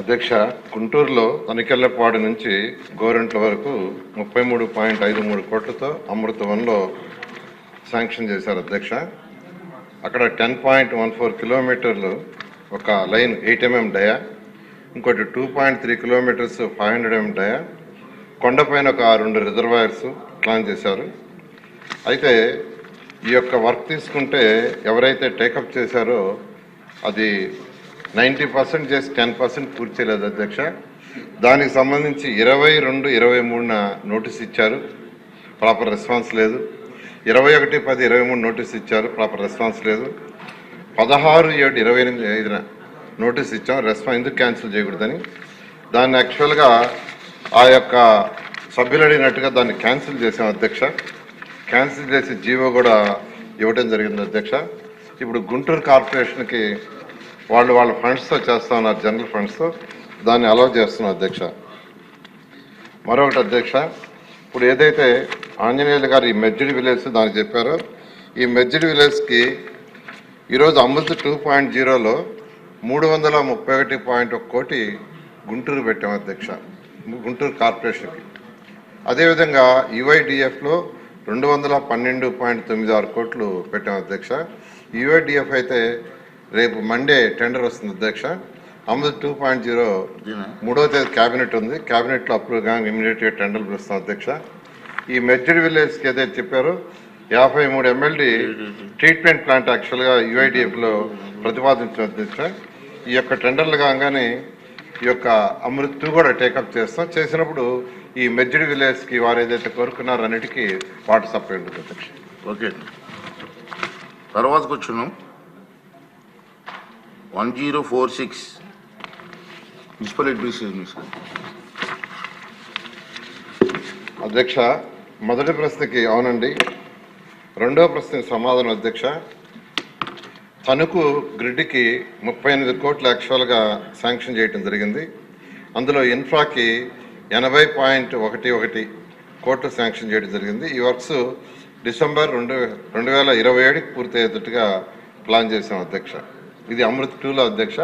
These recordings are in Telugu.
అధ్యక్ష గుంటూరులో తనికెళ్ళపాడు నుంచి గోరంట్ల వరకు ముప్పై మూడు పాయింట్ ఐదు మూడు కోట్లతో అమృత వన్లో శాంక్షన్ చేశారు అధ్యక్ష. అక్కడ టెన్ పాయింట్ వన్ ఫోర్ కిలోమీటర్లు ఒక లైన్ ఎయిట్ ఎంఎం డయా ఇంకోటి two point three kilometres five hundred mm dia కొండపైన ఒక రెండు రిజర్వాయర్స్ ప్లాన్ చేశారు. అయితే ఈ యొక్క వర్క్ తీసుకుంటే ఎవరైతే టేకప్ చేశారో అది నైంటీ పర్సెంట్ చేసి టెన్ పర్సెంట్ పూర్తి చేయలేదు అధ్యక్ష. దానికి సంబంధించి ఇరవై రెండు ఇరవై మూడున నోటీస్ ఇచ్చారు. ప్రాపర్ రెస్పాన్స్ లేదు. ఇరవై ఒకటి పది ఇరవై మూడు నోటీస్ ఇచ్చారు. ప్రాపర్ రెస్పాన్స్ లేదు. పదహారు ఏడు ఇరవై ఎనిమిది ఐదున నోటీస్ ఇచ్చాం. రెస్పాన్స్ ఎందుకు క్యాన్సిల్ చేయకూడదని? దాన్ని యాక్చువల్గా ఆ యొక్క సభ్యులు అడిగినట్టుగా దాన్ని క్యాన్సిల్ చేసాం అధ్యక్ష. క్యాన్సిల్ చేసి జీవో కూడా ఇవ్వడం జరిగింది అధ్యక్ష. ఇప్పుడు గుంటూరు కార్పొరేషన్కి వాళ్ళు వాళ్ళ ఫండ్స్తో చేస్తా ఉన్నారు జనరల్ ఫండ్స్తో దాన్ని అలౌ చేస్తున్నాం అధ్యక్ష. మరొకటి అధ్యక్ష ఇప్పుడు ఏదైతే ఆంజనేయులు గారు ఈ మెజ్జిడి విలేజ్ దానికి చెప్పారో ఈ మెజ్జిడి విలేజ్కి ఈరోజు అమృత్ టూ పాయింట్ జీరోలో మూడు వందల ముప్పై ఒకటి పాయింట్ ఒక కోటి గుంటూరు పెట్టాం అధ్యక్ష గుంటూరు కార్పొరేషన్కి. అదేవిధంగా యుఐడిఎఫ్లో రెండు వందల పన్నెండు పాయింట్ తొమ్మిది ఆరు కోట్లు పెట్టాం అధ్యక్ష. యుఐడిఎఫ్ అయితే రేపు మండే టెండర్ వస్తుంది అధ్యక్ష. అమృత్ టూ పాయింట్ జీరో మూడో తేదీ క్యాబినెట్ ఉంది. క్యాబినెట్లో అప్రూవ్ కానీ ఇమీడియట్గా టెండర్లు పిలుస్తాం అధ్యక్ష. ఈ మెడ్జెడ్ విలేజ్కి ఏదైతే చెప్పారో యాభై మూడు ఎమ్మెల్డీ ట్రీట్మెంట్ ప్లాంట్ యాక్చువల్గా యుఐడిఎఫ్లో ప్రతిపాదించిన అధ్యక్ష. ఈ యొక్క టెండర్లు కాగానే ఈ యొక్క అమృత్ టూ కూడా టేకప్ చేస్తాం. చేసినప్పుడు ఈ మెడ్జెడ్ విలేజ్కి వారు ఏదైతే కోరుకున్నారో అన్నిటికీ వాటర్ సప్లై ఉంటుంది అధ్యక్ష. ఓకే. తర్వాత కూర్చున్నాం one zero four six municipal administration అధ్యక్ష మొదటి ప్రశ్నకి అవునండి. రెండవ ప్రశ్న సమాధానం అధ్యక్ష. తణుకు గ్రిడ్కి ముప్పై ఎనిమిది కోట్లు యాక్చువల్గా శాంక్షన్ చేయడం జరిగింది. అందులో ఇన్ఫ్రాకి ఎనభై పాయింట్ ఒకటి ఒకటి కోట్లు శాంక్షన్ చేయడం జరిగింది. ఈ వర్క్స్ డిసెంబర్ రెండు రెండు వేల ఇరవై ఏడుకి పూర్తయ్యేటట్టుగా ప్లాన్ చేసాం అధ్యక్ష. ఇది అమృత్ టూలో అధ్యక్ష.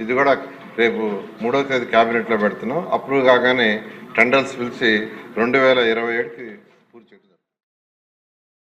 ఇది కూడా రేపు మూడవ తేదీ క్యాబినెట్లో పెడుతున్నాం. అప్రూవ్ కాగానే టెండర్స్ పిలిచి రెండు వేల ఇరవై ఏడుకి పూర్తి